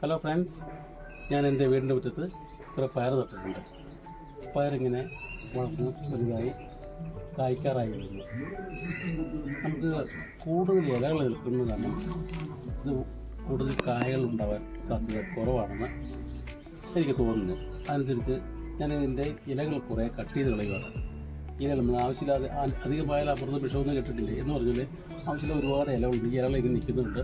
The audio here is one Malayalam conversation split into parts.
ഹലോ ഫ്രണ്ട്സ് ഞാൻ എന്റെ വീടിന്റെ മുറ്റത്ത് കുറേ പയർ തൊട്ടിട്ടുണ്ട് പയറിങ്ങനെ വളർന്ന് വലുതായി കായ്ക്കാറായി വരുന്നു നമുക്ക് കൂടുതൽ ഇലകൾ എടുക്കുന്നത് കാരണം ഇത് കൂടുതൽ കായകൾ ഉണ്ടാവാൻ സാധ്യത കുറവാണെന്ന് എനിക്ക് തോന്നുന്നു. അതനുസരിച്ച് ഞാൻ ഇതിന്റെ ഇലകൾ കുറേ കട്ട് ചെയ്ത് കളയുകയാണ് ഇലകൾ നമ്മൾ ആവശ്യമില്ലാതെ അധികം പോയാൽ അപ്പുറത്ത് വിഷമൊന്നും കിട്ടിട്ടില്ല? എന്ന് പറഞ്ഞാൽ ആവശ്യമില്ല ഒരുപാട് ഇലകളുണ്ട് ഈ ഇലകൾ നിൽക്കുന്നുണ്ട്.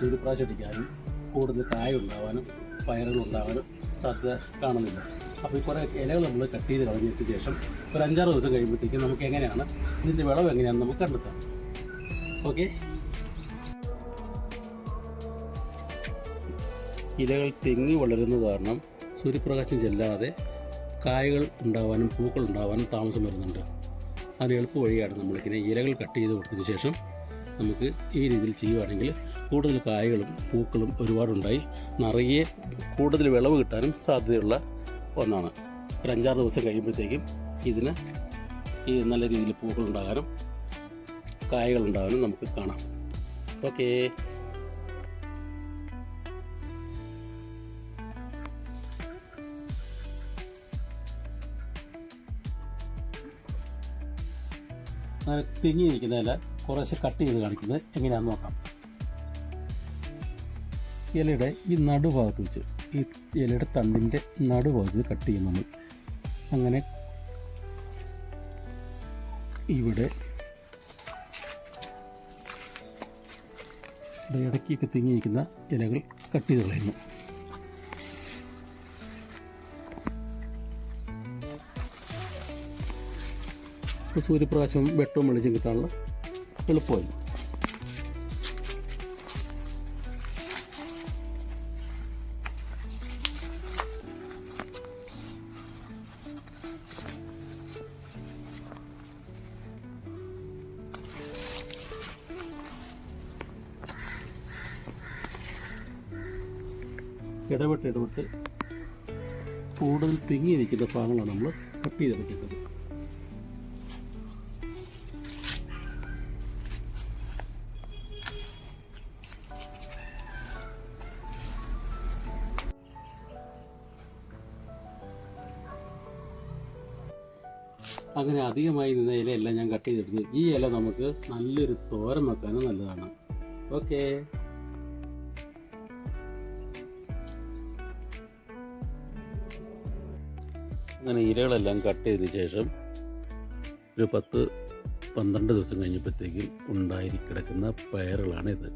സൂര്യപ്രാശം അടിക്കാനും കൂടുതൽ കായ ഉണ്ടാവാനും പയറുകൾ ഉണ്ടാവാനും സാധ്യത കാണുന്നില്ല. അപ്പോൾ ഈ കുറേ ഇലകൾ നമ്മൾ കട്ട് ചെയ്ത് കളഞ്ഞിട്ട് ശേഷം ഒരു അഞ്ചാറ് ദിവസം കഴിയുമ്പോഴത്തേക്കും നമുക്ക് എങ്ങനെയാണ് ഇതിന്റെ വിളവ് എങ്ങനെയാണെന്ന് നമുക്ക് കണ്ടെത്താം. ഓക്കെ? ഇലകൾ തെങ്ങി വളരുന്നത് കാരണം സൂര്യപ്രകാശം ചെല്ലാതെ കായകൾ ഉണ്ടാവാനും പൂക്കൾ ഉണ്ടാവാനും താമസം വരുന്നുണ്ട്. അതിന് എളുപ്പ വഴിയാണ് നമ്മളിങ്ങനെ ഇലകൾ കട്ട് ചെയ്ത് കൊടുത്തതിന് ശേഷം നമുക്ക് ഈ രീതിയിൽ ചെയ്യുകയാണെങ്കിൽ കൂടുതൽ കായകളും പൂക്കളും ഒരുപാടുണ്ടായി. നിറയെ കൂടുതൽ വിളവ് കിട്ടാനും സാധ്യതയുള്ള ഒന്നാണ്. ഒരു അഞ്ചാറ് ദിവസം കഴിയുമ്പോഴത്തേക്കും ഇതിന് ഈ നല്ല രീതിയിൽ പൂക്കളുണ്ടാകാനും കായകളുണ്ടാകാനും നമുക്ക് കാണാം. ഓക്കേ. തിങ്ങിയിരിക്കുന്നതല്ല കുറേശ്ശെ കട്ട് ചെയ്ത് കാണിക്കുന്നത് എങ്ങനെയാണെന്ന് നോക്കാം. ഇലയുടെ ഈ നടുഭാഗത്ത് വെച്ച് ഈ ഇലയുടെ തണ്ടിന്റെ നടുഭാഗത്ത് കട്ട് ചെയ്യും നമ്മൾ അങ്ങനെ ഇവിടെ ഇടയ്ക്കൊക്കെ തിങ്ങിയിരിക്കുന്ന ഇലകൾ കട്ട് ചെയ്ത് കളയുന്നു. സൂര്യപ്രകാശം വെട്ടവും വെളിച്ചം കിട്ടാനുള്ള എളുപ്പമായി ഇടപെട്ട് ഇടവിട്ട് കൂടുതൽ തിങ്ങിയിരിക്കുന്ന ഭാഗങ്ങളാണ് നമ്മൾ കട്ട് ചെയ്തെടുക്കുന്നത്. അങ്ങനെ അധികമായി നിന്ന ഇലയെല്ലാം ഞാൻ കട്ട് ചെയ്തെടുത്തു ഈ ഇല നമുക്ക് നല്ലൊരു തോരൻ വെക്കാനും നല്ലതാണ്. ഓക്കേ. അങ്ങനെ ഇലകളെല്ലാം കട്ട് ചെയ്തതിന് ശേഷം ഒരു പത്ത് പന്ത്രണ്ട് ദിവസം കഴിഞ്ഞപ്പോഴത്തേക്കും ഉണ്ടായി കിടക്കുന്ന പയറുകളാണ് ഇത്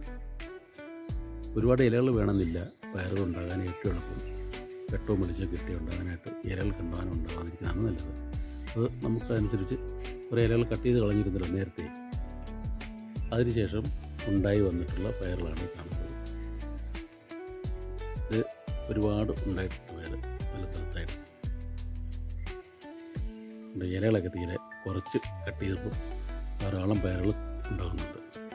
ഒരുപാട് ഇലകൾ വേണമെന്നില്ല. പയറുകൾ ഉണ്ടാകാൻ ഏറ്റവും എളുപ്പം. വെട്ടവും വെളിച്ചം കിട്ടി ഉണ്ടാകാനായിട്ട് ഇലകൾ കണ്ടാകാനും ഉണ്ടാകാതിരിക്കുന്നതാണ് നല്ലത്. അത് നമുക്കനുസരിച്ച് കുറേ ഇലകൾ കട്ട് ചെയ്ത് കളഞ്ഞിരുന്നല്ലോ നേരത്തെ. അതിനുശേഷം ഉണ്ടായി വന്നിട്ടുള്ള പയറുകളാണ് കാണുന്നത്. ഇത് ഒരുപാട് ഉണ്ടായിട്ടുള്ള പയർ ഇലകളൊക്കെ തീരെ കുറച്ച് കട്ട് ചെയ്തപ്പോൾ ധാരാളം പയറുകൾ ഉണ്ടാകുന്നുണ്ട്.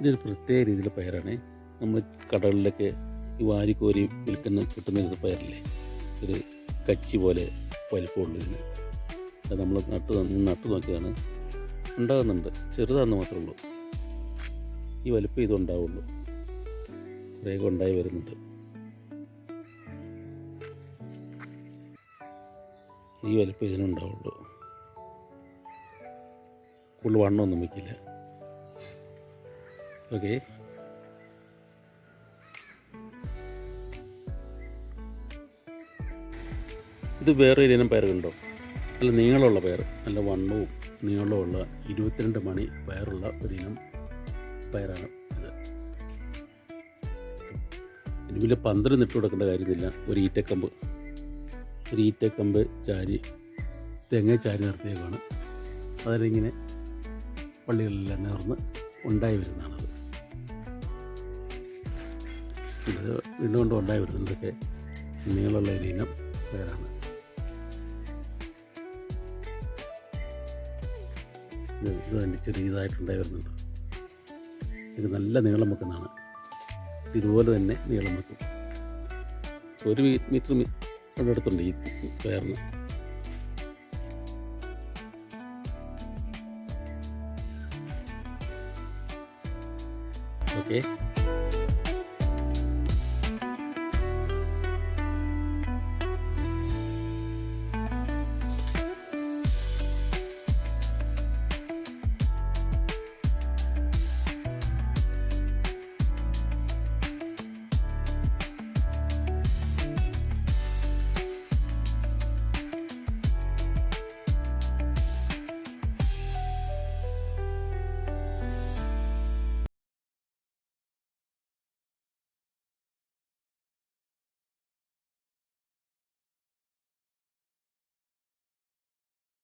ഇതൊരു പ്രത്യേക രീതിയിലെ പയറാണ്. നമ്മൾ കടകളിലൊക്കെ ഈ വാരിക്കോരി വിൽക്കുന്ന കിട്ടുന്ന ഒരു പയറില്ലേ? ഒരു കച്ചി പോലെ വലിപ്പമുള്ളതിന് അത് നമ്മൾ നട്ട് നട്ട് നോക്കിയാണ് ഉണ്ടാകുന്നുണ്ട്. ചെറുതാണെന്ന് മാത്രമേ ഉള്ളൂ. ഈ വലിപ്പം ഇതുണ്ടാവുള്ളൂ വേഗം ഉണ്ടായി വരുന്നുണ്ട്. ഈ വലിപ്പം ഇതിനുണ്ടാവുള്ളൂ കൂടുതൽ വണ്ണമൊന്നും വയ്ക്കില്ല. ഓക്കെ ഇത് വേറെ ഇനം പയറുണ്ടോ നല്ല നീളമുള്ള പയർ നല്ല വണ്ണവും നീളമുള്ള ഇരുപത്തിരണ്ട് മണി പയറുള്ള ഒരു ഇനം പയറാണ് ഇത്. ഇനി വലിയ പന്തലും നിട്ട് കൊടുക്കേണ്ട കാര്യമില്ല. ഒരു ഈറ്റക്കമ്പ്. ഒരു ഈറ്റക്കമ്പ് ചാരി തെങ്ങ ചാരി നിർത്തിയേക്കാണ് അതിലിങ്ങനെ പള്ളികളിലെല്ലാം നേർന്ന് ഉണ്ടായി വരുന്നതാണത് ഇത് വീണ്ടും ഉണ്ടായി വരുന്നത് വരുന്നതൊക്കെ നീളമുള്ള ഒരു ഇനം പേരാണ്. ഇത് തന്നെ ചെറിയതായിട്ടുണ്ടായി വരുന്നുണ്ട്. ഇത് നല്ല നീളം വെക്കുന്നതാണ്. ഇതുപോലെ തന്നെ നീളം വെക്കും. ഒരു മീറ്റർ അടുത്തുണ്ട് ഈ പേരിന്. ഓക്കെ.